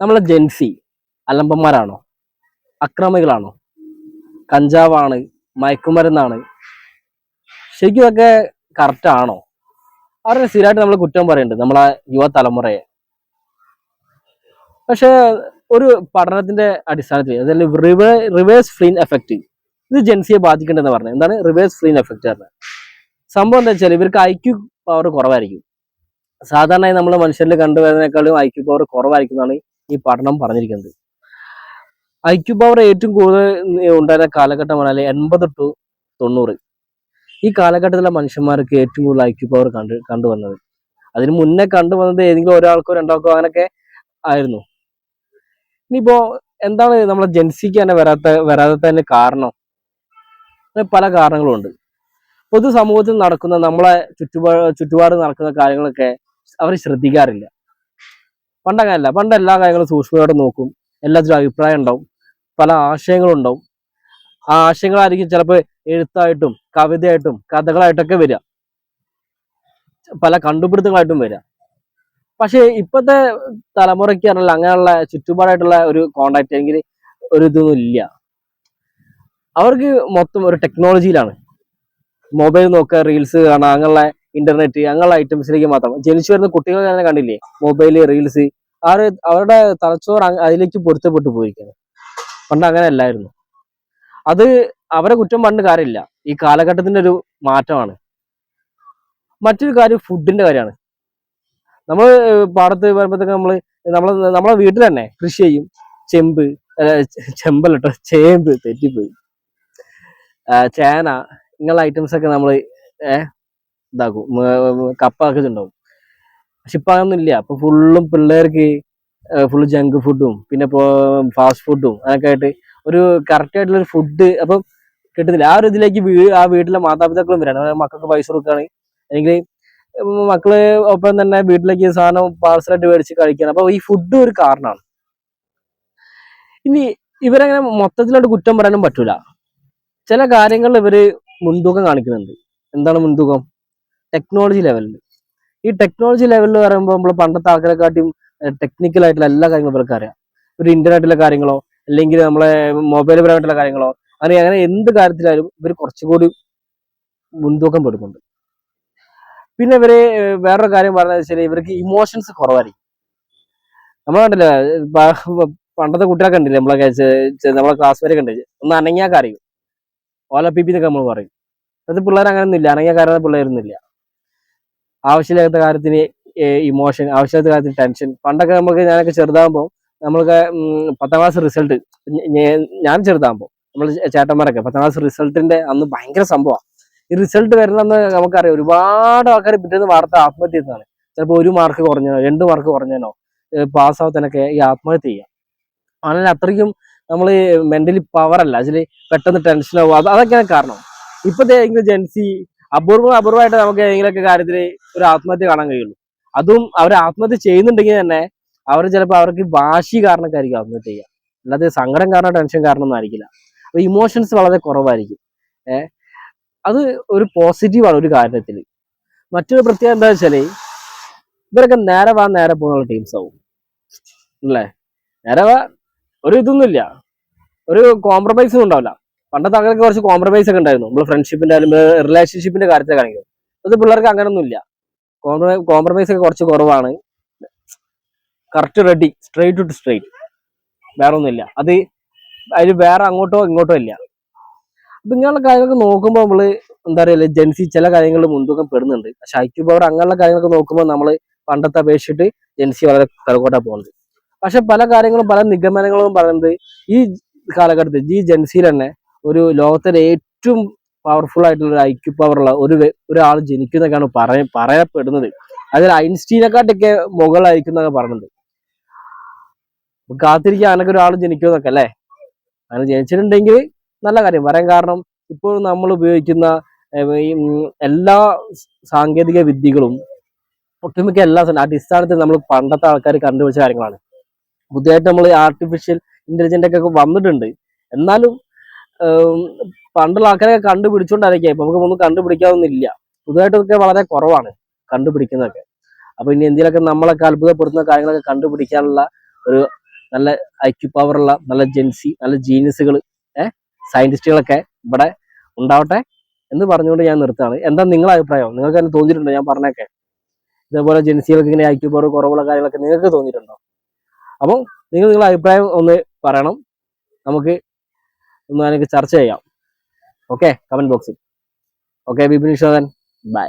നമ്മളെ ജെൻസി അലമ്പന്മാരാണോ? അക്രമികളാണോ? കഞ്ചാവാണ് മയക്കുമരുന്നാണ്. ശരിക്കും ഒക്കെ കറക്റ്റ് ആണോ? അവരെ സ്ഥിരമായിട്ട് നമ്മൾ കുറ്റം പറയുന്നുണ്ട് നമ്മളെ യുവതലമുറയെ. പക്ഷെ ഒരു പഠനത്തിന്റെ അടിസ്ഥാനത്തിൽ അതല്ല റിവേ റിവേഴ്സ് ഫ്രീൻ എഫക്റ്റ് ഇത് ജെൻസിയെ ബാധിക്കേണ്ടതെന്ന് പറഞ്ഞത് എന്താണ് റിവേഴ്സ് ഫ്രീൻ എഫക്റ്റ് പറഞ്ഞത് സംഭവം എന്താ വെച്ചാൽ ഇവർക്ക് ഐ ക്യു പവർ കുറവായിരിക്കും. സാധാരണയായി നമ്മൾ മനുഷ്യരിൽ കണ്ടുവരുന്നതിനേക്കാളും ഐ ക്യു പവർ കുറവായിരിക്കും എന്നാണ് ഈ പഠനം പറഞ്ഞിരിക്കുന്നത്. ഐക്യു പവർ ഏറ്റവും കൂടുതൽ ഉണ്ടായ കാലഘട്ടം പറഞ്ഞാൽ എൺപത് ടു തൊണ്ണൂറ്. ഈ കാലഘട്ടത്തിലെ മനുഷ്യന്മാർക്ക് ഏറ്റവും കൂടുതൽ ഐക്യു പവർ കണ്ടു കണ്ടുവന്നത്. അതിന് മുന്നേ കണ്ടുവന്നത് ഏതെങ്കിലും ഒരാൾക്കോ രണ്ടാൾക്കോ അങ്ങനെയൊക്കെ ആയിരുന്നു. ഇനിയിപ്പോ എന്താണ് നമ്മളെ ജൻസിക്ക് തന്നെ വരാത്ത തന്നെ കാരണം? പല കാരണങ്ങളുണ്ട്. പൊതു സമൂഹത്തിൽ നടക്കുന്ന നമ്മളെ ചുറ്റുപാട് ചുറ്റുപാട് നടക്കുന്ന കാര്യങ്ങളൊക്കെ അവർ ശ്രദ്ധിക്കാറില്ല. പണ്ടങ്ങനല്ല പണ്ട് എല്ലാ കാര്യങ്ങളും സൂക്ഷ്മയോടെ നോക്കും. എല്ലാത്തിലും അഭിപ്രായം ഉണ്ടാവും. പല ആശയങ്ങളും ഉണ്ടാവും. ആ ആശയങ്ങളായിരിക്കും ചിലപ്പോൾ എഴുത്തായിട്ടും കവിതയായിട്ടും കഥകളായിട്ടൊക്കെ വരിക. പല കണ്ടുപിടുത്തങ്ങളായിട്ടും വരിക. പക്ഷേ ഇപ്പോഴത്തെ തലമുറയ്ക്ക് പറഞ്ഞാൽ അങ്ങനെയുള്ള ചുറ്റുപാടായിട്ടുള്ള ഒരു കോണ്ടാക്ട് അല്ലെങ്കിൽ ഒരു ഇതൊന്നും ഇല്ല. അവർക്ക് മൊത്തം ഒരു ടെക്നോളജിയിലാണ് മൊബൈൽ നോക്കുക റീൽസ് കാണുക അങ്ങനെയുള്ള ഇന്റർനെറ്റ് അങ്ങനെയുള്ള ഐറ്റംസിലേക്ക് മാത്രം. ജനിച്ചു വരുന്ന കുട്ടികൾ തന്നെ കണ്ടില്ലേ? മൊബൈൽ റീൽസ് ആ ഒരു അവരുടെ തലച്ചോറ് അതിലേക്ക് പൊരുത്തപ്പെട്ടു പോയിരിക്കുന്നത് പണ്ട് അങ്ങനെ അല്ലായിരുന്നു. അത് അവരെ കുറ്റം പണ്ട് കാര്യമില്ല. ഈ കാലഘട്ടത്തിന്റെ ഒരു മാറ്റമാണ്. മറ്റൊരു കാര്യം ഫുഡിന്റെ കാര്യമാണ്. നമ്മൾ പാടത്ത് വരുമ്പോഴത്തേക്ക് നമ്മൾ നമ്മളെ നമ്മളെ വീട്ടിൽ തന്നെ കൃഷി ചെയ്യും. ചെമ്പ് ചെമ്പല്ലട്ടോ ചേമ്പ് തെറ്റിപ്പോയി. ചേന ഇങ്ങനെയുള്ള ഐറ്റംസ് ഒക്കെ നമ്മൾ ഇതാക്കും. കപ്പ ഒക്കെ പക്ഷെ ഇപ്പൊ അതൊന്നും ഇല്ല ഇപ്പൊ ഫുള്ളും പിള്ളേർക്ക് ഫുള്ള് ജങ്ക് ഫുഡും പിന്നെ ഫാസ്റ്റ് ഫുഡും അതൊക്കെ ആയിട്ട് ഒരു കറക്റ്റ് ആയിട്ടുള്ള ഒരു ഫുഡ് അപ്പം കിട്ടുന്നില്ല. ആ ഒരു ഇതിലേക്ക് ആ വീട്ടിലെ മാതാപിതാക്കളും വരാണ്. മക്കൾക്ക് പൈസ കൊടുക്കുകയാണെങ്കിൽ അല്ലെങ്കിൽ മക്കൾ ഒപ്പം തന്നെ വീട്ടിലേക്ക് സാധനം പാർസലായിട്ട് മേടിച്ച് കഴിക്കണം. അപ്പൊ ഈ ഫുഡ് ഒരു കാരണമാണ്. ഇനി ഇവരങ്ങനെ മൊത്തത്തിലോട്ട് കുറ്റം പറയാനും പറ്റൂല. ചില കാര്യങ്ങളിൽ ഇവർ മുൻതൂക്കം കാണിക്കുന്നുണ്ട്. എന്താണ് മുൻതൂക്കം? ടെക്നോളജി ലെവലിൽ ഈ ടെക്നോളജി ലെവലിൽ പറയുമ്പോൾ നമ്മൾ പണ്ടത്തെ ആൾക്കാരെക്കാട്ടിയും ടെക്നിക്കൽ ആയിട്ടുള്ള എല്ലാ കാര്യങ്ങളും ഇവർക്ക് അറിയാം. ഒരു ഇന്റർനെറ്റിലെ കാര്യങ്ങളോ അല്ലെങ്കിൽ നമ്മളെ മൊബൈൽ പരമായിട്ടുള്ള കാര്യങ്ങളോ അങ്ങനെ അങ്ങനെ എന്ത് കാര്യത്തിലായാലും ഇവർ കുറച്ചുകൂടി മുൻതൂക്കം പെടുന്നുണ്ട് പിന്നെ ഇവർ വേറൊരു കാര്യം പറഞ്ഞത് വെച്ചാൽ ഇവർക്ക് ഇമോഷൻസ് കുറവായിരിക്കും. നമ്മൾ കണ്ടില്ലേ പണ്ടത്തെ കുട്ടികളെ കണ്ടില്ലേ നമ്മളെ നമ്മളെ ക്ലാസ് വരെ കണ്ടില്ലേ ഒന്ന് അനങ്ങിയാൽ കാര്യം. ഓല പി പി എന്നൊക്കെ നമ്മൾ പറയും. അത് പിള്ളേർ അങ്ങനെ അനങ്ങിയാൽ കരയുന്ന പിള്ളേരൊന്നുമില്ല. ആവശ്യമില്ലാത്ത കാര്യത്തിന് ഇമോഷൻ ആവശ്യമില്ലാത്ത കാര്യത്തിന് ടെൻഷൻ പണ്ടൊക്കെ നമുക്ക് ഞാനൊക്കെ ചെറുതാകുമ്പോൾ നമ്മൾക്ക് പത്താം ക്ലാസ് റിസൾട്ട് ഞാൻ ചെറുതാകുമ്പോൾ നമ്മൾ ചേട്ടന്മാരൊക്കെ പത്താം ക്ലാസ് റിസൾട്ടിന്റെ അന്ന് ഭയങ്കര സംഭവമാണ് ഈ റിസൾട്ട് വരണമെന്ന് നമുക്കറിയാം ഒരുപാട് ആൾക്കാർ പിറ്റേന്ന് വാർത്ത ആത്മഹത്യ ചെയ്യുന്നതാണ് ചിലപ്പോൾ ഒരു മാർക്ക് കുറഞ്ഞോ രണ്ട് മാർക്ക് കുറഞ്ഞോ പാസ്സാവത്തനൊക്കെ ഈ ആത്മഹത്യ ചെയ്യാം. അങ്ങനെ അത്രയ്ക്കും നമ്മൾ മെന്റലി പവർ അല്ല. അതിൽ പെട്ടെന്ന് ടെൻഷനാവും അതൊക്കെയാണ് കാരണം. ഏതെങ്കിലും ജെൻസി അപൂർവം അപൂർവമായിട്ട് നമുക്ക് ഏതെങ്കിലുമൊക്കെ കാര്യത്തിൽ ഒരു ആത്മഹത്യ കാണാൻ കഴിയുള്ളൂ. അതും അവർ ആത്മഹത്യ ചെയ്യുന്നുണ്ടെങ്കിൽ തന്നെ അവർ ചിലപ്പോൾ അവർക്ക് വാശി കാരണക്കായിരിക്കും ആത്മഹത്യ ചെയ്യുക. അല്ലാതെ സങ്കടം കാരണം ടെൻഷൻ കാരണം ഒന്നും ആയിരിക്കില്ല. അപ്പൊ ഇമോഷൻസ് വളരെ കുറവായിരിക്കും. ഏഹ് അത് ഒരു പോസിറ്റീവാണ് ഒരു കാര്യത്തിൽ മറ്റൊരു പ്രത്യേകത എന്താ വെച്ചാൽ ഇവരൊക്കെ നേരെ വാ നേരെ പോകുന്ന ടീംസ് ആവും. അല്ലേ? നേരെ വാ ഒരു ഇതൊന്നുമില്ല. ഒരു കോംപ്രമൈസും ഉണ്ടാവില്ല. പണ്ടത്തെ ആൾക്കാർക്ക് കുറച്ച് കോംപ്രമൈസ് ഒക്കെ ഉണ്ടായിരുന്നു. നമ്മൾ ഫ്രണ്ട്ഷിപ്പിന്റെ ആയാലും റിലേഷൻഷിപ്പിന്റെ കാര്യത്തിൽ കാണിക്കും. അത് പിള്ളേർക്ക് അങ്ങനെയൊന്നും ഇല്ല കോംപ്രമൈസ് ഒക്കെ കുറച്ച് കുറവാണ്. Correct ready straight to straight വേറെ ഒന്നുമില്ല അത് അതിൽ വേറെ അങ്ങോട്ടോ ഇങ്ങോട്ടോ ഇല്ല. അപ്പൊ ഇങ്ങനെയുള്ള കാര്യങ്ങളൊക്കെ നോക്കുമ്പോൾ നമ്മൾ എന്താ പറയുക ജെൻസി ചില കാര്യങ്ങൾ മുൻതൂക്കം പെടുന്നുണ്ട്. പക്ഷെ ഐക്യു പവർ അങ്ങനെയുള്ള കാര്യങ്ങളൊക്കെ നോക്കുമ്പോൾ നമ്മൾ പണ്ടത്തെ അപേക്ഷിച്ചിട്ട് ജെൻസി വളരെ പിറകോട്ടാ പോകുന്നത് പക്ഷെ പല കാര്യങ്ങളും പല നിഗമനങ്ങളും പറയുന്നത് ഈ കാലഘട്ടത്തിൽ ഈ ജെൻസിയിൽ തന്നെ ഒരു ലോകത്തിലെ ഏറ്റവും പവർഫുൾ ആയിട്ടുള്ള ഒരു ഐക്യു പവറുള്ള ഒരു ഒരാൾ ജനിക്കുന്നൊക്കെയാണ് പറയ പറയപ്പെടുന്നത്. അതിൽ ഐൻസ്റ്റീനെക്കാട്ടൊക്കെ പറയുന്നത് അപ്പൊ കാത്തിരിക്കാൻ അങ്ങനൊക്കെ ഒരാൾ ജനിക്കുമെന്നൊക്കെ അല്ലേ? അങ്ങനെ ജനിച്ചിട്ടുണ്ടെങ്കിൽ നല്ല കാര്യം. പറയാൻ കാരണം ഇപ്പോൾ നമ്മൾ ഉപയോഗിക്കുന്ന എല്ലാ സാങ്കേതിക വിദ്യകളും ഒട്ടുമിക്ക എല്ലാ അടിസ്ഥാനത്തിൽ നമ്മൾ പണ്ടത്തെ ആൾക്കാർ കണ്ടുപിടിച്ച കാര്യങ്ങളാണ്. പുതിയതായിട്ട് നമ്മൾ ആർട്ടിഫിഷ്യൽ ഇന്റലിജന്റ് ഒക്കെ വന്നിട്ടുണ്ട്. എന്നാലും പണ്ടുള്ള ആൾക്കാരൊക്കെ കണ്ടുപിടിച്ചോണ്ടായിരിക്കാം. ഇപ്പൊ നമുക്ക് ഒന്നും കണ്ടുപിടിക്കാവുന്നില്ല പുതുതായിട്ടൊക്കെ വളരെ കുറവാണ് കണ്ടുപിടിക്കുന്നതൊക്കെ. അപ്പൊ ഇനി എന്തെങ്കിലുമൊക്കെ നമ്മളൊക്കെ അത്ഭുതപ്പെടുത്തുന്ന കാര്യങ്ങളൊക്കെ കണ്ടുപിടിക്കാനുള്ള ഒരു നല്ല ഐക്യു പവറുള്ള നല്ല ജെൻസി നല്ല ജീനിയസുകൾ ഏഹ് സയന്റിസ്റ്റുകളൊക്കെ ഇവിടെ ഉണ്ടാവട്ടെ എന്ന് പറഞ്ഞുകൊണ്ട് ഞാൻ നിർത്താണ് എന്താ നിങ്ങളെ അഭിപ്രായം? നിങ്ങൾക്ക് തന്നെ തോന്നിയിട്ടുണ്ടോ ഞാൻ പറഞ്ഞൊക്കെ ഇതേപോലെ ജെൻസികൾക്ക് ഇങ്ങനെ ഐക്യു പവർ കുറവുള്ള കാര്യങ്ങളൊക്കെ നിങ്ങൾക്ക് തോന്നിയിട്ടുണ്ടോ? അപ്പം നിങ്ങൾ നിങ്ങളുടെ അഭിപ്രായം ഒന്ന് പറയണം. നമുക്ക് ഒന്ന് അതിനൊക്കെ ചർച്ച ചെയ്യാം. ഓക്കെ കമന്റ് ബോക്സിൽ ഓക്കെ ബിപിൻ വിശ്വനാഥൻ ബൈ